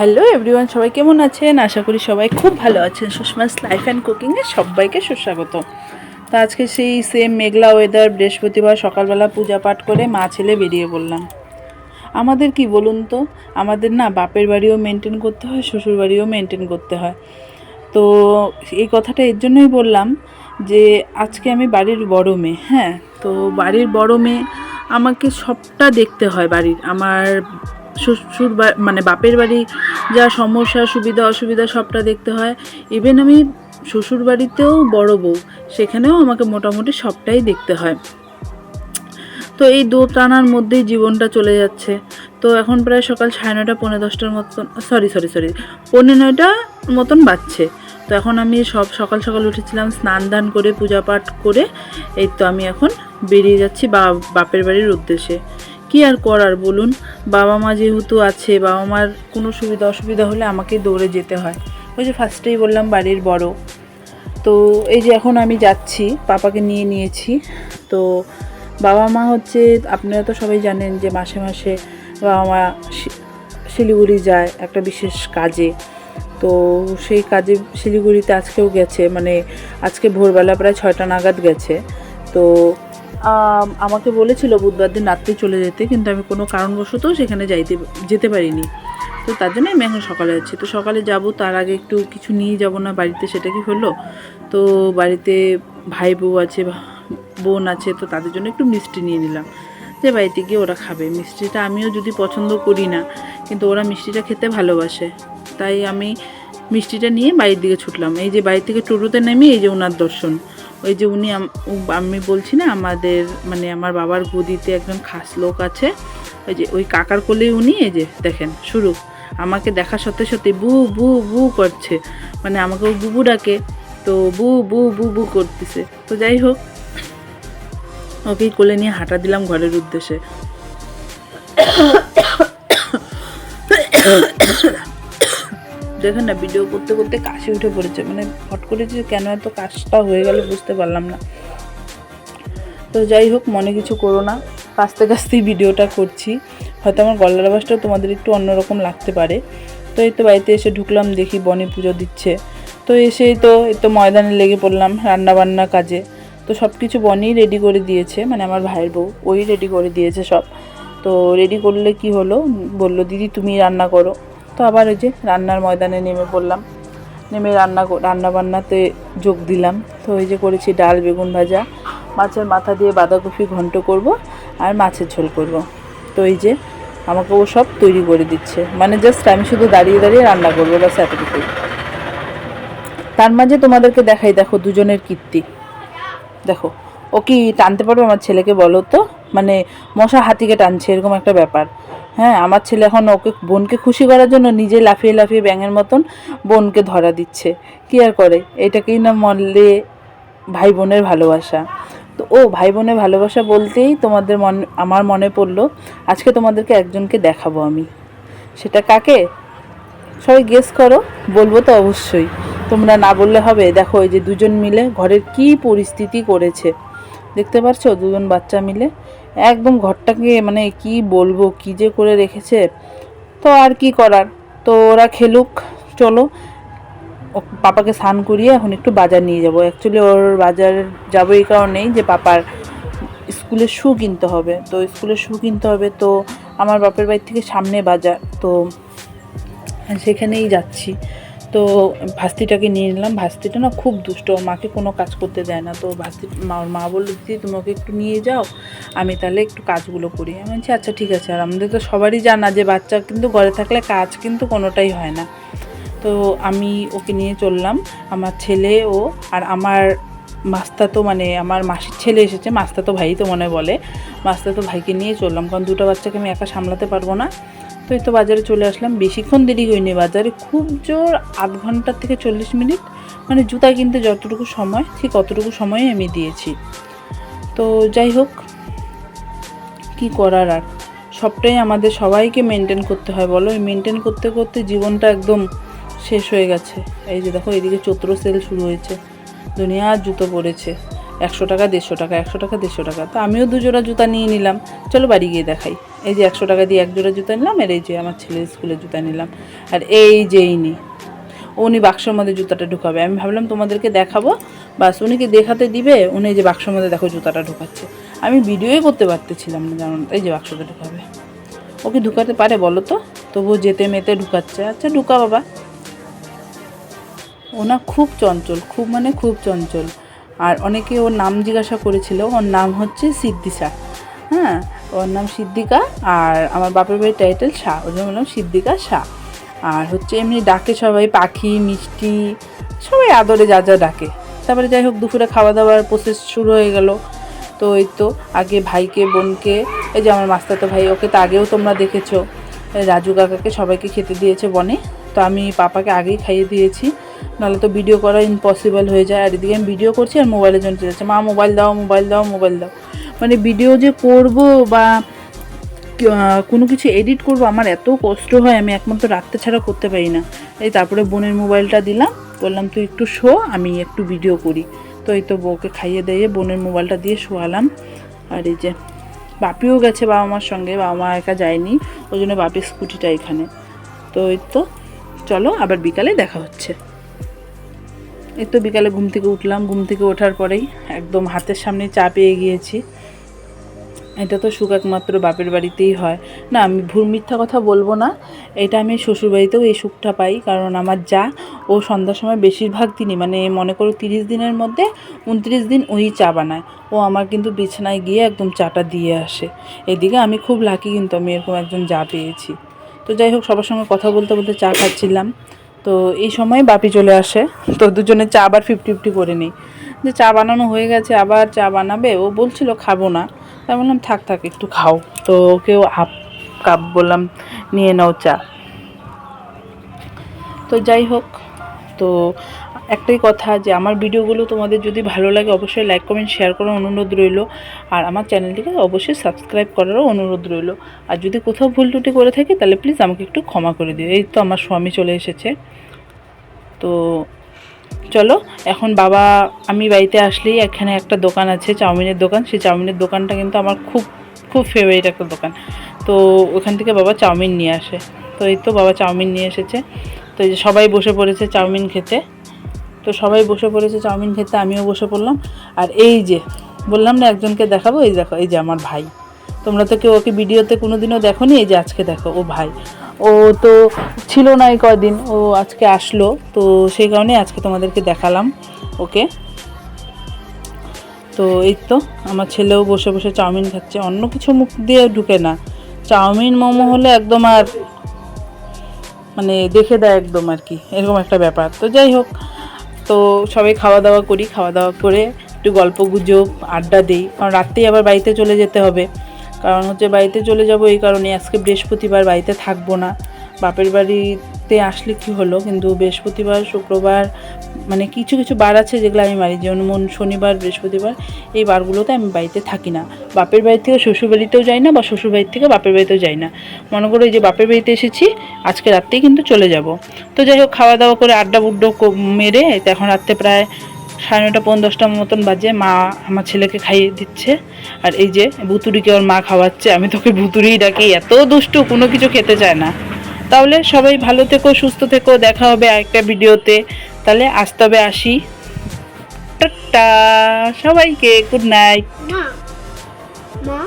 Hello everyone, সবাই কেমন আছেন? আশা করি সবাই খুব ভালো আছেন। সুষমাস লাইফ অ্যান্ড কুকিংয়ে সবাইকে সুস্বাগত। তো আজকে সেই সেম মেঘলা ওয়েদার বৃহস্পতিবার সকালবেলা পূজা পাঠ করে মা ছেলে বেরিয়ে বললাম আমাদের কি বলুন তো? আমাদের না বাপের বাড়িও মেনটেন করতে হয়, শ্বশুর বাড়িও মেনটেন করতে হয়। তো এই কথাটা এর জন্যই বললাম যে আজকে আমি বাড়ির বড় মেয়ে হ্যাঁ? তো বাড়ির বড় মেয়ে আমাকে সবটা দেখতে হয় বাড়ির। আমার শ্বশুর মানে বাপের বাড়ি যা সমস্যা, সুবিধা, অসুবিধা সবটা দেখতে হয়। ইভেন আমি শ্বশুর বাড়িতেও বড় বউ, সেখানেও আমাকে মোটামুটি সবটাই দেখতে হয়। তো এই দো টানার মধ্যেই জীবনটা চলে যাচ্ছে। তো এখন প্রায় সকাল সাড়ে নয়টা, পৌনে দশটার মতন সরি সরি সরি পৌনে নয়টা মতন বাজছে। তো এখন আমি সব সকাল সকাল উঠেছিলাম, স্নান দান করে, পূজা পাঠ করে, এই তো আমি এখন বেরিয়ে যাচ্ছি বা বাপের বাড়ির উদ্দেশ্যে। কি আর করার বলুন? বাবা মা যেহেতু আছে, বাবা মার কোনো সুবিধা অসুবিধা হলে আমাকে দৌড়ে যেতে হয়। ওই যে ফার্স্টেই বললাম বাড়ির বড়। তো এই যে এখন আমি যাচ্ছি, পাপাকে নিয়ে নিয়েছি। তো বাবা মা হচ্ছে, আপনারা তো সবাই জানেন যে মাসে মাসে বাবা মা শিলিগুড়ি যায় একটা বিশেষ কাজে। তো সেই কাজে শিলিগুড়িতে আজকেও গেছে মানে আজকে ভোরবেলা প্রায় ছয়টা নাগাদ গেছে। তো আমাকে বলেছিল বুধবার দিন রাত্রে চলে যেতে, কিন্তু আমি কোনো কারণবশত সেখানে যাইতে, যেতে পারিনি। তো তার জন্য আমি এখন সকালে যাচ্ছি। তো সকালে যাব, তার আগে একটু কিছু নিয়ে যাব না, বাড়িতে সেটা কি হলো? তো বাড়িতে ভাই বউ আছে, বোন আছে, তো তাদের জন্য একটু মিষ্টি নিয়ে নিলাম। যে বাড়িতে গিয়ে ওরা খাবে। মিষ্টিটা আমিও যদি পছন্দ করি না, কিন্তু ওরা মিষ্টিটা খেতে ভালোবাসে। তাই আমি মিষ্টিটা নিয়ে বাড়ির দিকে ছুটলাম। এই যে বাড়ি থেকে টোটোতে নেমে এই যে ওনার দর্শন। ওই যে উনি আমি বলছি না, আমাদের মানে আমার বাবার গদিতে একজন খাস লোক আছে। ওই যে, ওই কাকার কোলেই উনি, এই যে, দেখেন, শুরু। আমাকে দেখার সাথে সাথে বু বু বু করছে। মানে আমাকে ও বুবু ডাকে, তো বু বু বু বু করতেছে। তো যাই হোক ওকেই কোলে নিয়ে হাঁটা দিলাম ঘরের উদ্দেশ্যে। দেখেন না ভিডিও করতে করতে কাশি উঠে পড়েছে। মানে হট করে যে কেন এত কাশটা হয়ে গেল বুঝতে পারলাম না। তো যাই হোক, মনে কিছু করো না। কাস্তে কাস্তেই ভিডিওটা করছি। হয়তো আমার গলার আওয়াজটা তোমাদের একটু অন্যরকম লাগতে পারে। তো এই তো বাড়িতে এসে ঢুকলাম, দেখি বনে পুজো দিচ্ছে। তো এসেই তো, এই তো ময়দানে লেগে পড়লাম রান্না বান্না কাজে। তো সব কিছু বনেই রেডি করে দিয়েছে। মানে আমার ভাইয়ের বউ, ওই রেডি করে দিয়েছে সব। তো রেডি করলে কি হলো? বলল, দিদি, তুমি রান্না করো। তো আবার ওই যে রান্নার ময়দানে নেমে পড়লাম। নেমে রান্না রান্না বান্নাতে যোগ দিলাম। তো ওই যে করেছি ডাল, বেগুন ভাজা। মাছের মাথা দিয়ে বাঁধাকপি ঘন্ট করব আর মাছের ঝোল করব। তো এই যে আমাকে ও সব তৈরি করে দিচ্ছে। মানে জাস্ট আমি শুধু দাঁড়িয়ে দাঁড়িয়ে রান্না করব, ব্যাস এতটুকুই। তার মাঝে তোমাদেরকে দেখাই, দেখো দুজনের কীর্তি। দেখো, ও কি টানতে পারবে? আমার ছেলেকে বলো তো। মানে মশা হাতিকে টানছে, এরকম একটা ব্যাপার। হ্যাঁ আমার ছেলে এখন ওকে, বোনকে খুশি করার জন্য নিজে লাফিয়ে লাফিয়ে ব্যাঙের মতন বোনকে ধরা দিচ্ছে। কি আর করে? এটাকেই না মনলে ভাই বোনের ভালোবাসা। তো ও ভাই বোনের ভালোবাসা বলতেই তোমাদের মন, আমার মনে পড়ল, আজকে তোমাদেরকে একজনকে দেখাবো আমি। সেটা কাকে? সবাই গেস করো, বলব তো অবশ্যই। তোমরা না বললে হবে। দেখো, এই যে দুজন মিলে ঘরের কি পরিস্থিতি করেছে। দেখতে পারছ? দুজন বাচ্চা মিলে। একদম ঘরটাকে মানে কি বলব, কি যে করে রেখেছে, তো আর কি করার? তো ওরা খেলুক, চলো। পাপাকে স্নান করিয়ে এখন একটু বাজার নিয়ে যাব। অ্যাকচুয়ালি ওর বাজার যাব এই কারণেই যে পাপার স্কুলের শু কিনতে হবে। তো স্কুলের শু কিনতে হবে, তো আমার বাপের বাড়ি থেকে সামনে বাজার, তো সেখানেই যাচ্ছি। তো ভাস্তিটাকে নিয়ে নিলাম। ভাস্তিটা না খুব দুষ্ট, মাকে কোনো কাজ করতে দেয় না। তো ভাস্তি, মা মা বলল, দিদি, তুমি ওকে একটু নিয়ে যাও। আমি তাহলে একটু কাজগুলো করি। আমি বলছি আচ্ছা ঠিক আছে। আর আমাদের তো সবারই জানা যে বাচ্চা কিন্তু ঘরে থাকলে কাজ কিন্তু কোনোটাই হয় না। তো আমি ওকে নিয়ে চললাম। আমার ছেলে ও আর আমার মাস্তা তো মানে আমার মাসির ছেলে এসেছে মাস্তা তো ভাই তো মনে বলে। মাস্তা তো ভাইকে নিয়ে চললাম। কারণ দুটো বাচ্চাকে আমি একা সামলাতে পারব না। তো এই তো বাজারে চলে আসলাম। বেশিক্ষণ দেরি হয়নি বাজারে। খুব জোর আধ ঘণ্টা থেকে চল্লিশ মিনিট। মানে জুতা কিনতে যতটুকু সময়, ঠিক অতটুকু সময় আমি দিয়েছি। তো যাই হোক কি করার আর? সবটাই আমাদের সবাইকে মেনটেন করতে হয়, বলো। এই মেনটেন করতে করতে জীবনটা একদম শেষ হয়ে গেছে। এই যে দেখো, এদিকে চৈত্র সেল শুরু হয়েছে। দুনিয়ার জুতো পড়েছে। একশো টাকা, দেড়শো টাকা, একশো টাকা, দেড়শো টাকা। তো আমিও দুজোড়া জুতা নিয়ে নিলাম। চলো বাড়ি গিয়ে দেখাই। এই যে একশো টাকা দিয়ে এক জোড়া জুতা নিলাম, আর এই যে আমার ছেলের স্কুলের জুতা নিলাম। আর এই যে ইনি, উনি বাক্সের মধ্যে জুতাটা ঢুকাবে। আমি ভাবলাম তোমাদেরকে দেখাবো। বাস উনি কি দেখাতে দিবে? উনি যে বাক্সের মধ্যে দেখো জুতাটা ঢুকাচ্ছে। আমি ভিডিওই করতে পারতেছিলাম না, জানো এই যে বাক্সটা ঢুকাবে। ওকে ঢুকাতে পারে, বলো তো? তবুও যেতে মেতে ঢুকাচ্ছে। আচ্ছা ঢুকা বাবা। ও না খুব চঞ্চল, খুব মানে খুব চঞ্চল। আর অনেকে ওর নাম জিজ্ঞাসা করেছিল, ওর নাম হচ্ছে সিদ্দিশা। হ্যাঁ ওর নাম সিদ্দিকা আর আমার বাপের বাড়ির টাইটেল শাহ। ওর জন্য বললাম সিদ্দিকা শাহ। আর হচ্ছে এমনি ডাকে সবাই, পাখি, মিষ্টি, সবাই আদরে যা যা ডাকে। তারপরে যাই হোক, দুপুরে খাওয়া দাওয়ার প্রসেস শুরু হয়ে গেল। তো এই তো, আগে ভাইকে, বোনকে, এই যে আমার মাস্তাতো ভাই, ওকে তো আগেও তোমরা দেখেছ। রাজু কাকাকে সবাইকে খেতে দিয়েছে বনে। তো আমি পাপাকে আগেই খাইয়ে দিয়েছি। নাহলে তো ভিডিও করা ইম্পসিবল হয়ে যায়। আর এদিকে আমি ভিডিও করছি আর মোবাইলের জন্য যাচ্ছে। মা মোবাইল দাও মোবাইল দাও মোবাইল দাও। মানে ভিডিও যে করব বা কোনো কিছু এডিট করব, আমার এত কষ্ট হয়, আমি একমাত্র রাত্রে ছাড়া করতে পারি না। এই তারপরে বোনের মোবাইলটা দিলাম। বললাম, তুই একটু শো, আমি একটু ভিডিও করি। তো তো বউকে খাইয়ে দিয়ে বোনের মোবাইলটা দিয়ে শোয়ালাম। আর এই যে বাপিও গেছে বাবা মার সঙ্গে, বাবা মা একা যায়নি, ওই জন্য বাপির স্কুটিটা এখানে। তো এই তো, চলো আবার বিকালে দেখা হচ্ছে। এই তো বিকালে ঘুম থেকে উঠলাম, ঘুম থেকে ওঠার পরেই একদম হাতের সামনে চা পেয়ে গিয়েছি। এটা তো সুখ একমাত্র বাপের বাড়িতেই হয়। না, আমি ভুল মিথ্যা কথা বলব না। এটা আমি শ্বশুরবাড়িতেও এই সুখটা পাই, কারণ আমার যা, ও সন্ধ্যার সময় বেশিরভাগ দিনই মানে মনে করো তিরিশ দিনের মধ্যে উনত্রিশ দিন ওই চা বানায়। ও আমার কিন্তু বিছানায় গিয়ে একদম চাটা দিয়ে আসে। এদিকে আমি খুব লাকি কিন্তু আমি এরকম একজন যা পেয়েছি। তো যাই হোক, সবার সঙ্গে কথা বলতে বলতে চা খাচ্ছিলাম। তো এই সময় বাপি চলে আসে। তো দুজনে চা আবার ফিফটি ফিফটি করে নিই। যে চা বানানো হয়ে গেছে, আবার চা বানাবে, ও বলছিল খাব না। তাই বললাম, থাক থাক, একটু খাও। তো ওকেও হাফ কাপ বললাম, নিয়ে নাও চা। তো যাই হোক, তো একটাই কথা যে আমার ভিডিওগুলো তোমাদের যদি ভালো লাগে, অবশ্যই লাইক কমেন্ট শেয়ার করার অনুরোধ রইল। আর আমার চ্যানেলটিকে অবশ্যই সাবস্ক্রাইব করারও অনুরোধ রইল। আর যদি কোথাও ভুল ত্রুটি করে থাকি, তাহলে প্লিজ আমাকে একটু ক্ষমা করে দিও। এই তো আমার স্বামী চলে এসেছে। তো চলো, এখন বাবা, আমি বাড়িতে আসলেই এখানে একটা দোকান আছে, চাউমিনের দোকান। সেই চাউমিনের দোকানটা কিন্তু আমার খুব খুব ফেভারিট একটা দোকান। তো ওখান থেকে বাবা চাউমিন নিয়ে আসে। তো এই তো বাবা চাউমিন নিয়ে এসেছে। তো এই যে সবাই বসে পড়েছে চাউমিন খেতে। তো সবাই বসে পড়েছে চাউমিন খেতে, আমিও বসে পড়লাম। আর এই যে, বললাম না একজনকে দেখাবো? এই দেখো, এই যে আমার ভাই। তোমরা তো কেউ ওকে ভিডিওতে কোনোদিনও দেখো নি এই যে আজকে দেখো, ও ভাই। ও তো ছিল না এই কদিন ও আজকে আসলো, তো সেই কারণে আজকে তোমাদেরকে দেখালাম, ওকে? তো এই তো, আমার ছেলেও বসে বসে চাউমিন খাচ্ছে, অন্য কিছু মুখ দিয়ে ঢুকে না। চাউমিন মোমো হলে একদম আর মানে দেখে দেয় একদম আর কি, এরকম একটা ব্যাপার। তো যাই হোক, তো সবাই খাওয়া দাওয়া করি খাওয়া দাওয়া করে একটু গল্প গুজব, আড্ডা দিই, কারণ রাত্রেই আবার বাড়িতে চলে যেতে হবে। কারণ হচ্ছে বাড়িতে চলে যাব এই কারণে আজকে বৃহস্পতিবার বাড়িতে থাকব না। বাপের বাড়িতে আসলে কি হলো? কিন্তু বৃহস্পতিবার, শুক্রবার মানে কিছু কিছু বার আছে যেগুলো আমি মারি। যেমন মন শনিবার, বৃহস্পতিবার, এই বারগুলোতে আমি বাড়িতে থাকি না। বাপের বাড়ি থেকে শ্বশুর বাড়িতেও যাই না বা শ্বশুর বাড়ির থেকে বাপের বাড়িতেও যাই না। মনে করো এই যে বাপের বাড়িতে এসেছি, আজকে রাত্রেই কিন্তু চলে যাব। তো যাই হোক, খাওয়া দাওয়া করে আড্ডা বুড্ডো মেরে এখন রাত্রে প্রায় সাড়ে নটা পৌন দশটার মতন বাজে, মা আমার ছেলেকে খাইয়ে দিচ্ছে। আর এই যে ভুতুরিকে ওর মা খাওয়াচ্ছে, আমি তোকে ভুতুরিই ডাকি, এত দুষ্টু, কোনো কিছু খেতে চায় না। তাহলে সবাই ভালো থেকো, সুস্থ থেকো, দেখা হবে আরেকটা ভিডিওতে। তাহলে আসতে হবে আসি। টাটা, সবাইকে গুড নাইট মা।